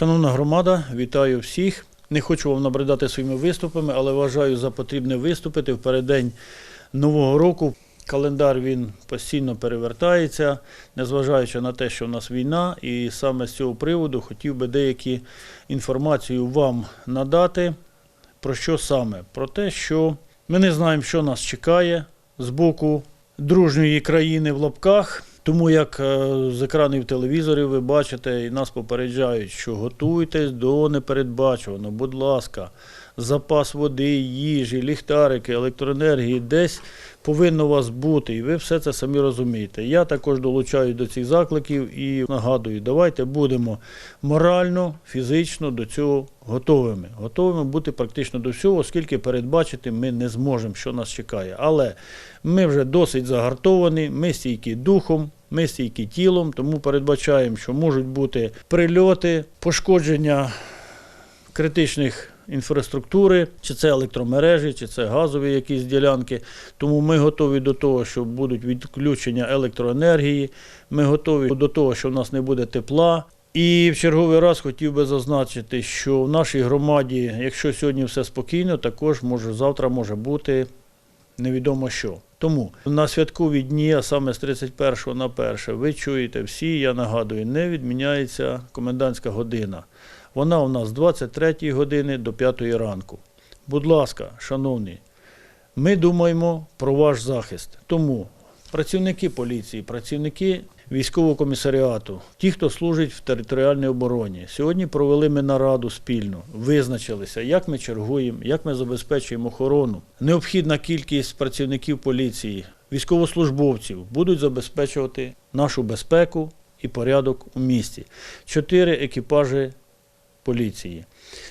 Шановна громада, вітаю всіх. Не хочу вам набридати своїми виступами, але вважаю за потрібне виступити в переддень Нового року. Календар він постійно перевертається, незважаючи на те, що в нас війна, і саме з цього приводу хотів би деякі інформацію вам надати. Про що саме? Про те, що ми не знаємо, що нас чекає з боку дружньої країни в лапках. Тому як е, з екранів телевізорів ви бачите і нас попереджають, що готуйтесь до непередбачуваного, будь ласка, запас води, їжі, ліхтарики, електроенергії десь повинно у вас бути, і ви все це самі розумієте. Я також долучаюсь до цих закликів і нагадую, давайте будемо морально, фізично до цього готовими. Готовими бути практично до всього, оскільки передбачити ми не зможемо, що нас чекає. Але ми вже досить загартовані, ми стійкі духом. Ми стійкі тілом, тому передбачаємо, що можуть бути прильоти, пошкодження критичних інфраструктури, чи це електромережі, чи це газові якісь ділянки. Тому ми готові до того, що будуть відключення електроенергії. Ми готові до того, що в нас не буде тепла. І в черговий раз хотів би зазначити, що в нашій громаді, якщо сьогодні все спокійно, також може завтра може бути невідомо що. Тому на святкові дні, а саме з 31 на 1, ви чуєте всі, я нагадую, не відміняється комендантська година. Вона у нас з 23 години до 5 ранку. Будь ласка, шановні, ми думаємо про ваш захист. Тому працівники поліції, працівники військового комісаріату, ті, хто служить в територіальній обороні, сьогодні провели ми нараду спільно, визначилися, як ми чергуємо, як ми забезпечуємо охорону. Необхідна кількість працівників поліції, військовослужбовців будуть забезпечувати нашу безпеку і порядок у місті. Чотири екіпажі поліції,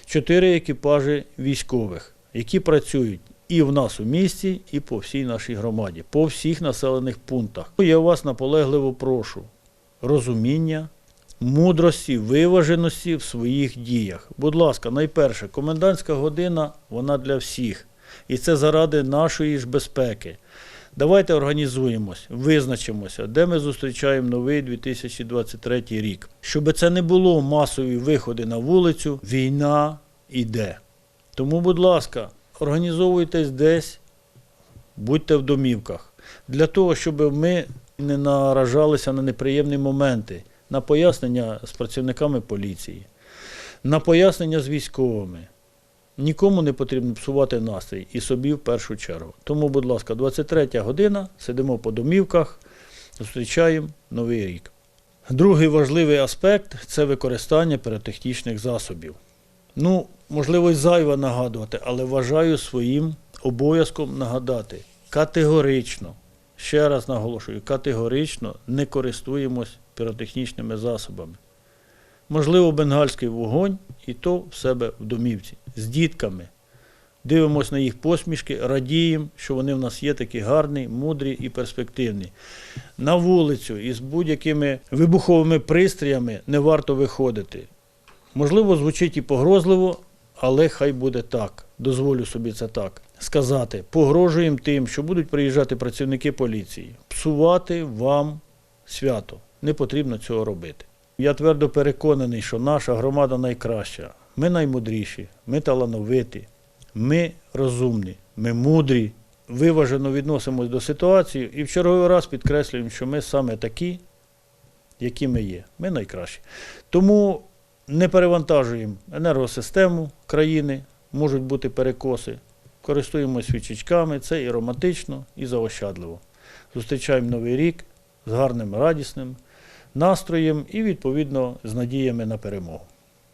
чотири екіпажі військових, які працюють і в нас у місті, і по всій нашій громаді, по всіх населених пунктах. Я вас наполегливо прошу розуміння, мудрості, виваженості в своїх діях. Будь ласка, найперше, комендантська година вона для всіх. І це заради нашої ж безпеки. Давайте організуємось, визначимося, де ми зустрічаємо новий 2023 рік. Щоб це не було масові виходи на вулицю, війна йде. Тому, будь ласка, організовуйтесь десь, будьте в домівках. Для того, щоб ми не наражалися на неприємні моменти, на пояснення з працівниками поліції, на пояснення з військовими. Нікому не потрібно псувати настрій і собі в першу чергу. Тому, будь ласка, 23 година, сидимо по домівках, зустрічаємо новий рік. Другий важливий аспект це використання піротехнічних засобів. Ну, можливо, зайво нагадувати, але вважаю своїм обов'язком нагадати категорично, ще раз наголошую, категорично не користуємось піротехнічними засобами. Можливо, бенгальський вогонь, і то в себе в домівці з дітками. Дивимося на їх посмішки, радіємо, що вони в нас є такі гарні, мудрі і перспективні. На вулицю із будь-якими вибуховими пристроями не варто виходити. Можливо, звучить і погрозливо, але хай буде так. Дозволю собі це так сказати. Погрожуємо тим, що будуть приїжджати працівники поліції, псувати вам свято. Не потрібно цього робити. Я твердо переконаний, що наша громада найкраща. Ми наймудріші, ми талановиті, ми розумні, ми мудрі, виважено відносимось до ситуації і в черговий раз підкреслюємо, що ми саме такі, які ми є. Ми найкращі. Тому не перевантажуємо енергосистему країни, можуть бути перекоси. Користуємося свічечками, це і романтично, і заощадливо. Зустрічаємо новий рік з гарним, радісним настроєм і, відповідно, з надіями на перемогу.